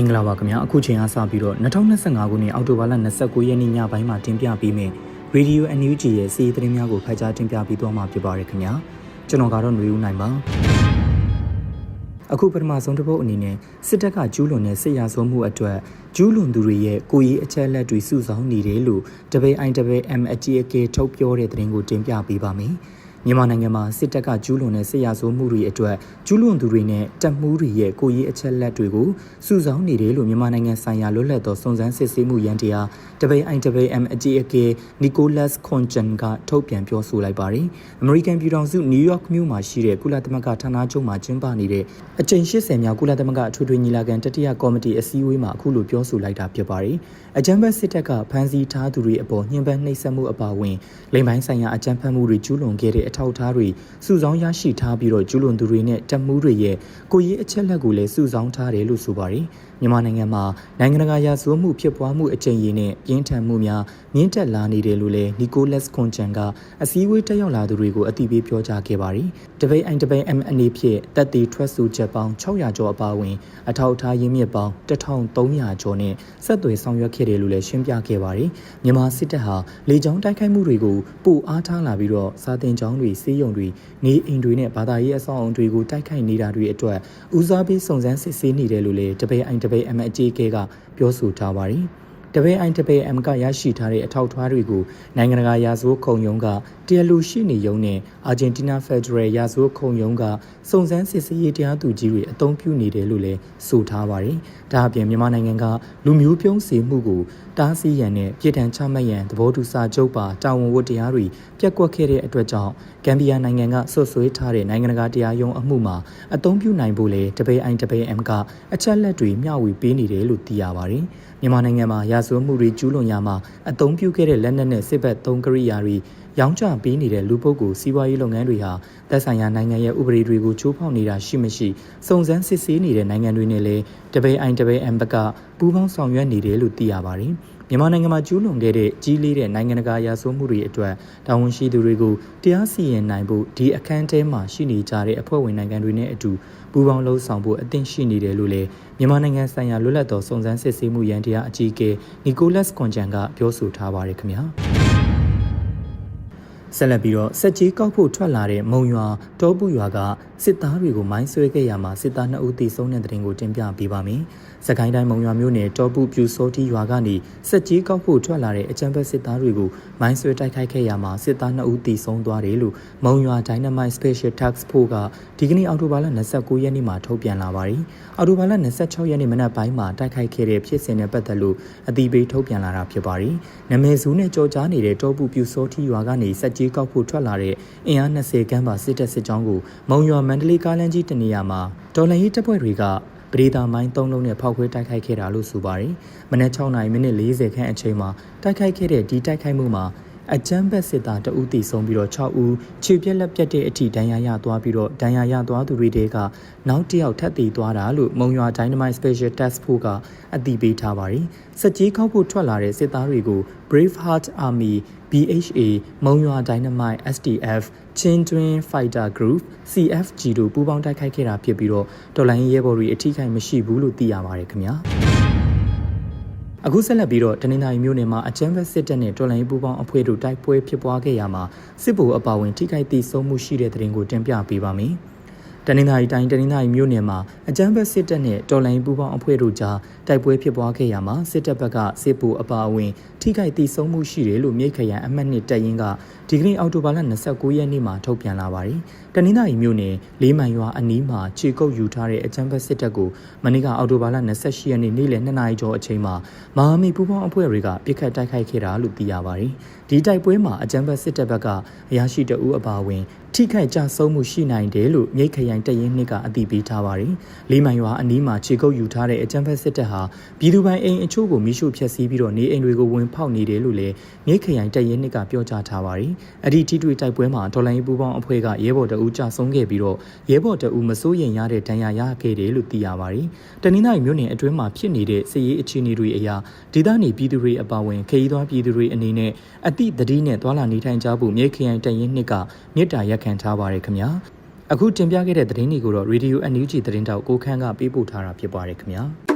င်္ဂလာပါခင်ဗျာအခုချိန်အားစပြီးတော့2025ခုနှစ်အောက်တိုဘာလ29ရက်နေ့ညပိုင်းမှာတင်ပြပေးမယ် Radio NUG ရဲ့စီးရီးသတင်းများကိုဖတ်ကြားတင်ပြပေးသွားမှာဖြစ်ပါတယ်ခင်ဗျာကျွန်တော်ကတော့ຫນွေဦးနိုင်ပါအခုပထမဆုံးတစ်ပုတ်အနေနဲ့စစ်တပ်ကကျူးလွန်တဲ့စစ်ရာဇဝမှုအတွက်ကျူးလွန်သူတွေရဲ့ကိုယ်ရေးအချက်အလက်တွေစုဆောင်းနေတယ်လို့တပိတ် IWM အကြီးအကဲထုတ်ပြောတဲ့သတင်းကိုတင်ပြပေးပါမယ် မြန်မာနိုင်ငံမှာစစ်တပ်ကကျူးလွန်တဲ့စစ်ရာဇဝမှုတွေအတွက်ကျူးလွန်သူတွေနဲ့တပ်မှုတွေရဲ့ကိုယ်ရေးအချက်လက်တွေကိုစုဆောင်းနေတယ်လို့မြန်မာနိုင်ငံဆိုင်ရာလွတ်လပ်သောစုံစမ်းစစ်ဆေးမှုရန်တရားတပိတ် IWM အကြီးအကဲနီကိုလတ်ခွန်ချန်ကထုတ်ပြန်ပြောဆိုလိုက်ပါတယ်။ American ပြည်ထောင်စုနယူးယောက်မြို့မှာရှိတဲ့ကုလသမဂ္ဂဌာနချုပ်မှာကျင်းပနေတဲ့အကြိမ်80မြောက်ကုလသမဂ္ဂအထွေထွေညီလာခံတတိယကော်မတီအစည်းအဝေးမှာအခုလိုပြောဆိုလိုက်တာဖြစ်ပါတယ်။အကြံဖက်စစ်တပ်ကဖမ်းဆီးထားသူတွေအပေါ်ညှဉ်းပန်းနှိပ်စက်မှုအပါအဝင်လိမ်ပိုင်းဆိုင်ရာအကြံဖက်မှုတွေကျူးလွန်ခဲ့တဲ့အထောက်အထားတွေစုဆောင်းရရှိထားပြီးတော့ကျူးလွန်သူတွေနဲ့တပ်မှုတွေရဲ့ကိုယ်ရေးအချက်လက်ကိုလည်းစုဆောင်းထားတယ်လို့ဆိုပါတယ်။မြန်မာနိုင်ငံမှာနိုင်ငံတကာရာဇဝတ်မှုဖြစ်ပွားမှုအကြိမ်ရည်နဲ့ပြင်းထန်မှုများမြင့်တက်လာနေတယ်လို့လည်းနီကိုလက်စ်ခွန်ချန်ကအစည်းအဝေးတက်ရောက်လာသူတွေကိုအသိပေးပြောကြားခဲ့ပါတယ်။တပိတ်အိုင်တပိတ် M အနေဖြင့်တပ်တီထွက်ဆိုချက်ပေါင်း600ကျော်အပါအဝင် အထောက်အထားရင်းမြစ်ပေါင်း1300ကျော်နဲ့ဆက်သွယ်ဆောင်ရွက်ခဲ့တယ်လို့လည်းရှင်းပြခဲ့ပါတယ်။မြန်မာစစ်တပ်ဟာလေကြောင်းတိုက်ခိုက်မှုတွေကိုပိုအားထားလာပြီးတော့စာတင်ကျောင်းတွေစီးရုံတွေနေအိမ်တွေနဲ့ဘာသာရေးအဆောက်အုံတွေကိုတိုက်ခိုက်နေတာတွေအတွက်ဦးစားပေးစုံစမ်းစစ်ဆေးနေတယ်လို့လည်းတပိတ်အိုင်တပိတ် M အကြီးအကဲကပြောဆိုထားပါတယ်။ တပည့်အိုင်တပည့် M ကရရှိထားတဲ့အထောက်အထားတွေကိုနိုင်ငံတကာရာဇဝတ်ခုံရုံးကတရားလူရှိနေရုံးနဲ့အာဂျင်တီးနားဖက်ဒရယ်ရာဇဝတ်ခုံရုံးကစုံစမ်းစစ်ဆေးရေးတရားသူကြီးတွေအသုံးပြုနေတယ်လို့လည်းဆိုထားပါတယ်။ဒါအပြင်မြန်မာနိုင်ငံကလူမျိုးပြုံးစေမှုကိုတားဆီးရန်နဲ့ပြည်ထန်ချမှတ်ရန်သဘောတူစာချုပ်ပါတာဝန်ဝတ္တရားတွေပြက်ကွက်ခဲ့တဲ့အတွက်ကြောင့်ဂမ်ဘီယာနိုင်ငံကဆွဆွေးထားတဲ့နိုင်ငံတကာတရားရုံးအမှုမှာအသုံးပြုနိုင်ဖို့လေတပည့်အိုင်တပည့် M ကအချက်လက်တွေမျှဝေပေးနေတယ်လို့သိရပါတယ်။မြန်မာနိုင်ငံမှာရာဇဝတ်မှုတွေကျူးလွန်ရမှာအသုံးပြုခဲ့တဲ့လက်နက်နဲ့စစ်ဘက်သုံးကရိယာတွေရောင်းချပေးနေတဲ့လူပုဂ္ဂိုလ်စီးပွားရေးလုပ်ငန်းတွေဟာသက်ဆိုင်ရာနိုင်ငံရဲ့ဥပဒေတွေကိုချိုးဖောက်နေတာရှိမရှိစုံစမ်းစစ်ဆေးနေတဲ့နိုင်ငံတွေနဲ့လည်းတပိတ်အိုင်တပိတ်အမ်ဘကပူးပေါင်းဆောင်ရွက်နေတယ်လို့သိရပါတယ်။မြန်မာနိုင်ငံမှာကျူးလွန်ခဲ့တဲ့ကြီးလေးတဲ့နိုင်ငံတကာရာဇဝတ်မှုတွေအတွက်တာဝန်ရှိသူတွေကိုတရားစီရင်နိုင်ဖို့ဒီအခန်းထဲမှာရှိနေကြတဲ့အဖွဲ့ဝင်နိုင်ငံတွေနဲ့အတူ ပူးပေါင်းလှုပ်ဆောင်ဖို့အသင့်ရှိနေတယ်လို့လည်းမြန်မာနိုင်ငံဆိုင်ရာလွတ်လပ်သောစုံစမ်းစစ်ဆေးမှုရန်တရားအကြီးအကဲနီကိုလတ်ကွန်ဂျန်ကပြောဆိုထားပါတယ်ခင်ဗျာ။ ဆက်လက်ပြီးတော့စက်ကြီးကောက်ဖို့ထွက်လာတဲ့မုံရွာတောပူရွာကစစ်သားတွေကိုမိုင်းဆွဲခဲ့ရမှာစစ်သား2ဦးသေဆုံးတဲ့တဲ့တင်ကိုတင်ပြပေးပါမယ်။စကိုင်းတိုင်းမုံရွာမြို့နယ်တောပူပြူစောတီရွာကနေစက်ကြီးကောက်ဖို့ထွက်လာတဲ့အကြံဖက်စစ်သားတွေကိုမိုင်းဆွဲတိုက်ခိုက်ခဲ့ရမှာစစ်သား2ဦးသေဆုံးသွားတယ်လို့မုံရွာ Dynamite Special Task Force ကဒီကနေ့အောက်တိုဘာလ29ရက်နေ့မှာထုတ်ပြန်လာပါတယ်။အောက်တိုဘာလ26ရက်နေ့မနက်ပိုင်းမှာတိုက်ခိုက်ခဲ့တဲ့ဖြစ်စဉ်နဲ့ပတ်သက်လို့အသိပေးထုတ်ပြန်လာတာဖြစ်ပါတယ်။နမဲဇူးနဲ့ကြော်ကြားနေတဲ့တောပူပြူစောတီရွာကနေစက်ကြီးကောက်ဖို့ထွက်လာတဲ့အင်အား20ခန်းပါစစ်တပ်စစ်ကြောင်းကိုမုံရွာမန္တလေးကားလမ်းကြီးတနေရာမှာဒေါ်လာရေးတပ်ဖွဲ့တွေကပရိဒါမိုင်း၃လုံးနဲ့ဖောက်ခွဲတိုက်ခိုက်ခဲ့တာလို့ဆိုပါတယ်။မနက်6နာရီမိနစ်40ခန့်အချိန်မှာတိုက်ခိုက်ခဲ့တဲ့ဒီတိုက်ခိုက်မှုမှာ အကြမ်းဖက်စစ်သားတဦးတည်ဆုံးပြီးတော့6ဦးခြေပြက်လက်ပြက်တဲ့အထိဒဏ်ရာရသွားပြီးတော့ဒဏ်ရာရသွားသူတွေတဲကနောက်တစ်ယောက်ထပ်တည်သွားတာလို့မုံရွာ Dynamite Special Task Force ကအတည်ပြုထားပါတယ်။စက်ကြီးခောက်ဖို့ထွက်လာတဲ့စစ်သားတွေကို Brave Heart Army BHA မုံရွာ Dynamite SDF ချင်းတွင်း Fighter Group CFG တို့ပူးပေါင်းတိုက်ခိုက်ခဲ့တာဖြစ်ပြီးတော့တော်လိုင်းရဲဘော်တွေအထိခိုက်မရှိဘူးလို့သိရပါတယ်ခင်ဗျာ။ အခုဆက်လက်ပြီးတော့တနင်္သာရီမြို့နယ်မှာအကြမ်းဖက်စစ်တပ်နဲ့တော်လိုင်းပူပေါင်းအဖွဲ့တို့တိုက်ပွဲဖြစ်ပွားခဲ့ရမှာစစ်ဗိုလ်အပါဝင်ထိခိုက်သိဆုံးမှုရှိတဲ့တဲ့ရင်ကိုတင်ပြပေးပါမယ်။ တနင်္သာရီတိုင်းတနင်္သာရီမြို့နယ်မှာအကြမ်းဖက်စစ်တပ်နဲ့တော်လိုင်းပူပေါင်းအဖွဲ့တို့ကြားတိုက်ပွဲဖြစ်ပွားခဲ့ရမှာစစ်တပ်ဘက်ကစစ်ဗိုလ်အပါအဝင်ထိခိုက်သိဆုံးမှုရှိတယ်လို့မြိတ်ခရိုင်အမှတ်နှစ်တပ်ရင်းကဒီကနေ့အောက်တိုဘာလ29ရက်နေ့မှာထုတ်ပြန်လာပါတယ်။တနင်္သာရီမြို့နယ်လေးမိုင်ရွာအနီးမှာခြေကုပ်ယူထားတဲ့အကြမ်းဖက်စစ်တပ်ကိုမနေ့ကအောက်တိုဘာလ28ရက်နေ့နေ့လယ်2နာရီကျော်အချိန်မှာမဟာမိပူပေါင်းအဖွဲ့တွေကပြစ်ခတ်တိုက်ခိုက်ခဲ့တာလို့သိရပါတယ်။ဒီတိုက်ပွဲမှာအကြမ်းဖက်စစ်တပ်ဘက်ကအရာရှိတအူးအပါအဝင်ထိခိုက်ကြဆုံးမှုရှိနိုင်တယ်လို့မြိတ်ခရိုင်တပ်ရင်းနှစ်ကအသိပေးထားပါတယ်။လေးမိုင်ရွာအနီးမှာခြေကုပ်ယူထားတဲ့အကြမ်းဖက်စစ်တပ်ဟာပြည်သူပိုင်အိမ်အချို့ကိုမိရှုဖျက်ဆီးပြီးတော့နေအိမ်တွေကိုဝင်ဖောက်နေတယ်လို့လည်းမြိတ်ခရိုင်တပ်ရင်းနှစ်ကပြောကြားထားပါတယ်။အဲ့ဒီထိတွေ့တိုက်ပွဲမှာဒေါ်လာရေးပူပေါင်းအဖွဲ့ကရဲဘော်တအူးကြဆုံးခဲ့ပြီးတော့ရဲဘော်တအူးမစိုးရိမ်ရတဲ့ဒဏ်ရာရခဲ့တယ်လို့သိရပါတယ်။တနင်္လာရီမြို့နယ်အတွင်းမှာဖြစ်နေတဲ့စစ်ရေးအခြေအနေတွေအရဒေသနေပြည်သူတွေအပါအဝင်ခရီးသွားပြည်သူတွေအနေနဲ့အသည့်တတိနဲ့သွာလာနေထိုင်ကြဖို့မြိတ်ခရိုင်တပ်ရင်းနှစ်ကမြစ်တာရက်ခံထားပါတယ်ခင်ဗျာ။ အခုတင်ပြခဲ့တဲ့သတင်းတွေကိုတော့ Radio NUG သတင်းတောက်ကိုခန်းကပေးပို့ထားတာဖြစ်ပါတယ်ခင်ဗျာ။